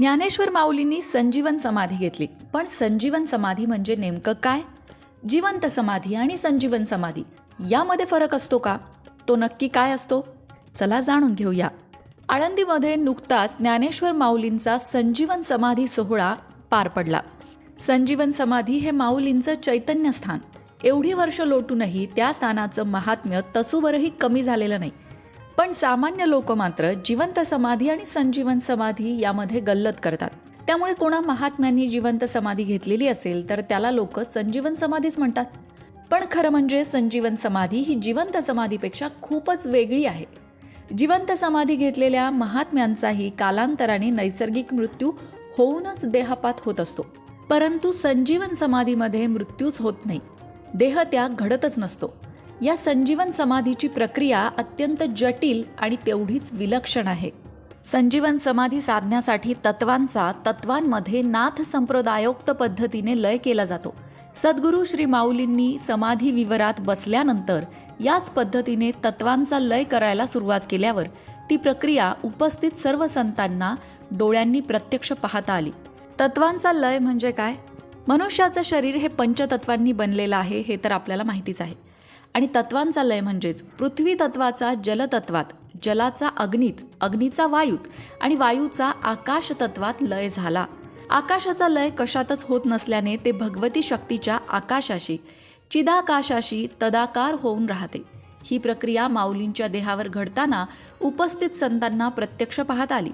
ज्ञानेश्वर माऊलींनी संजीवन समाधी घेतली. पण संजीवन समाधी म्हणजे नेमकं काय? जिवंत समाधी आणि संजीवन समाधी यामध्ये फरक असतो का? तो नक्की काय असतो? चला जाणून घेऊया. आळंदीमध्ये नुकताच ज्ञानेश्वर माऊलींचा संजीवन समाधी सोहळा पार पडला. संजीवन समाधी हे माऊलींचं चैतन्य स्थान एवढी वर्ष लोटूनही त्या स्थानाचं महात्म्य तसूवरही कमी झालेलं नाही. पण सामान्य लोक मात्र जिवंत समाधी आणि संजीवन समाधी यामध्ये गल्लत करतात. त्यामुळे कोणा महात्म्यांनी जिवंत समाधी घेतलेली असेल तर त्याला लोक संजीवन समाधीच म्हणतात. पण खरं म्हणजे संजीवन समाधी ही जिवंत समाधीपेक्षा खूपच वेगळी आहे. जिवंत समाधी घेतलेल्या महात्म्यांचाही कालांतराने नैसर्गिक मृत्यू होऊनच देहपात होत असतो. परंतु संजीवन समाधीमध्ये मृत्यूच होत नाही. देह त्याग घडतच नसतो. या संजीवन समाधीची प्रक्रिया अत्यंत जटिल आणि तेवढीच विलक्षण आहे. संजीवन समाधी साधण्यासाठी तत्वांचा तत्वांमध्ये नाथ संप्रदायोक्त पद्धतीने लय केला जातो. सद्गुरू श्री माऊलींनी समाधी विवरात बसल्यानंतर याच पद्धतीने तत्वांचा लय करायला सुरुवात केल्यावर ती प्रक्रिया उपस्थित सर्व संतांना डोळ्यांनी प्रत्यक्ष पाहता आली. तत्वांचा लय म्हणजे काय? मनुष्याचं शरीर हे पंचतत्वांनी बनलेलं आहे हे तर आपल्याला माहितीच आहे. आणि तत्वांचा लय म्हणजेच पृथ्वी तत्वाचा जलतत्वात जलाचा अग्नीत अग्नीचा वायूत आणि वायूचा आकाश तत्वात लय झाला. आकाशाचा लय कशातच होत नसल्याने ते भगवती शक्तीच्या आकाशाशी चिदाकाशाशी तदाकार होऊन राहते. ही प्रक्रिया माऊलींच्या देहावर घडताना उपस्थित संतांना प्रत्यक्ष पाहत आली.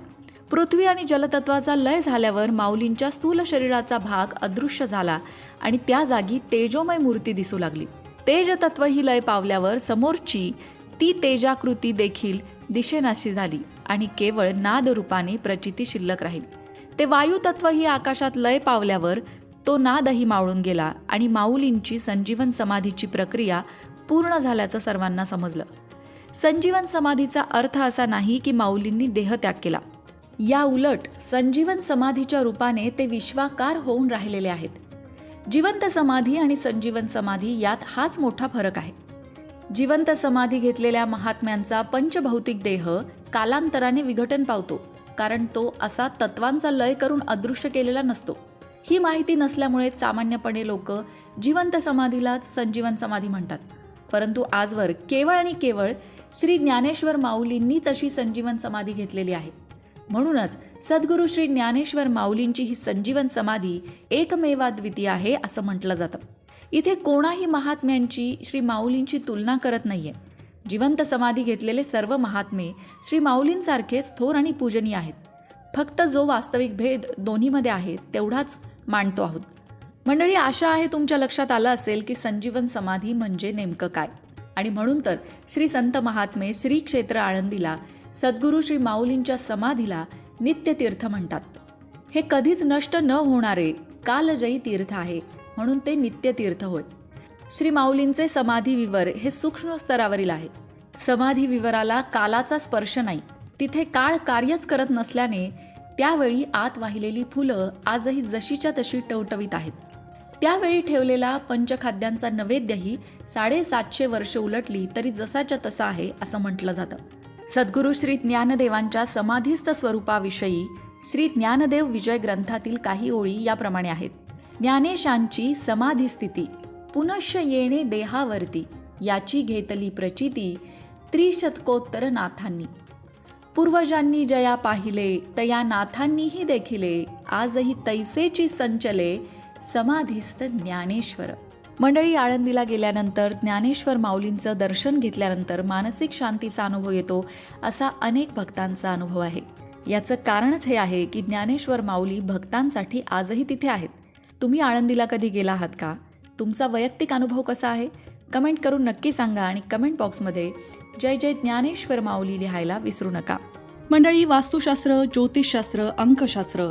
पृथ्वी आणि जलतत्वाचा लय झाल्यावर माऊलींच्या स्थूल शरीराचा भाग अदृश्य झाला आणि त्या जागी तेजोमय मूर्ती दिसू लागली. तेजतत्व ही लय पावल्यावर समोरची ती तेजाकृती देखील दिशेनाशी झाली आणि केवळ नादरूपाने प्रचिती शिल्लक राहील. ते वायुतत्व ही आकाशात लय पावल्यावर तो नादही मावळून गेला आणि माऊलींची संजीवन समाधीची प्रक्रिया पूर्ण झाल्याचं सर्वांना समजलं. संजीवन समाधीचा अर्थ असा नाही की माऊलींनी देहत्याग केला. या उलट संजीवन समाधीच्या रूपाने ते विश्वाकार होऊन राहिलेले आहेत. जिवंत समाधी आणि संजीवन समाधी यात हाच मोठा फरक आहे. जिवंत समाधी घेतलेल्या महात्म्यांचा पंचभौतिक देह कालांतराने विघटन पावतो कारण तो असा तत्वांचा लय करून अदृश्य केलेला नसतो. ही माहिती नसल्यामुळे सामान्यपणे लोक जिवंत समाधीलाच संजीवन समाधी म्हणतात. परंतु आजवर केवळ आणि केवळ श्री ज्ञानेश्वर माऊलींनीच अशी संजीवन समाधी घेतलेली आहे. म्हणूनच सद्गुरू श्री ज्ञानेश्वर माऊलींची ही संजीवन समाधी एकमेवाद्वितीय आहे असं म्हटलं जातं. इथे कोणाही महात्म्यांची श्री माऊलींची तुलना करत नाहीये. जिवंत समाधी घेतलेले सर्व महात्मे श्री माऊलींसारखेच थोर आणि पूजनीय आहेत. फक्त जो वास्तविक भेद दोन्हीमध्ये आहे तेवढाच मांडतो आहोत. मंडळी आशा आहे तुमच्या लक्षात आलं असेल की संजीवन समाधी म्हणजे नेमकं काय? आणि म्हणून तर श्री संत महात्मे श्री क्षेत्र आळंदीला सद्गुरू श्री माऊलींच्या समाधीला नित्यतीर्थ म्हणतात. हे कधीच नष्ट न होणारे कालजयी तीर्थ आहे म्हणून ते नित्यतीर्थ होय. श्री माऊलींचे समाधी विवर हे सूक्ष्म स्तरावरील आहे. समाधी विवराला कालाचा स्पर्श नाही. तिथे काळ कार्यच करत नसल्याने त्यावेळी आत वाहिलेली फुलं आजही जशीच्या तशी टवटवीत आहेत. त्यावेळी ठेवलेला पंचखाद्यांचा नैवेद्यही साडेसातशे वर्ष उलटली तरी जसाच्या तसा आहे असं म्हटलं जातं. सद्गुरू श्री ज्ञानदेवांच्या समाधीस्थ स्वरूपाविषयी श्री ज्ञानदेव विजय ग्रंथातील काही ओळी याप्रमाणे आहेत. ज्ञानेशांची समाधी स्थिती पुनश्च येणे देहावरती याची घेतली प्रचिती त्रिशतकोत्तर नाथांनी पूर्वजांनी जया पाहिले तया नाथांनीही देखिले आजही तैसेची संचले समाधीस्थ ज्ञानेश्वर. मंडळी आळंदीला गेल्यानंतर ज्ञानेश्वर माऊलींचं दर्शन घेतल्यानंतर मानसिक शांतीचा अनुभव येतो असा अनेक भक्तांचा अनुभव आहे. याचं कारणच हे आहे की ज्ञानेश्वर माऊली भक्तांसाठी आजही तिथे आहेत. तुम्ही आळंदीला कधी गेला आहात का? तुमचा वैयक्तिक अनुभव कसा आहे? कमेंट करून नक्की सांगा आणि कमेंट बॉक्समध्ये जय जय ज्ञानेश्वर माऊली लिहायला विसरू नका. मंडळी वास्तुशास्त्र ज्योतिषशास्त्र अंकशास्त्र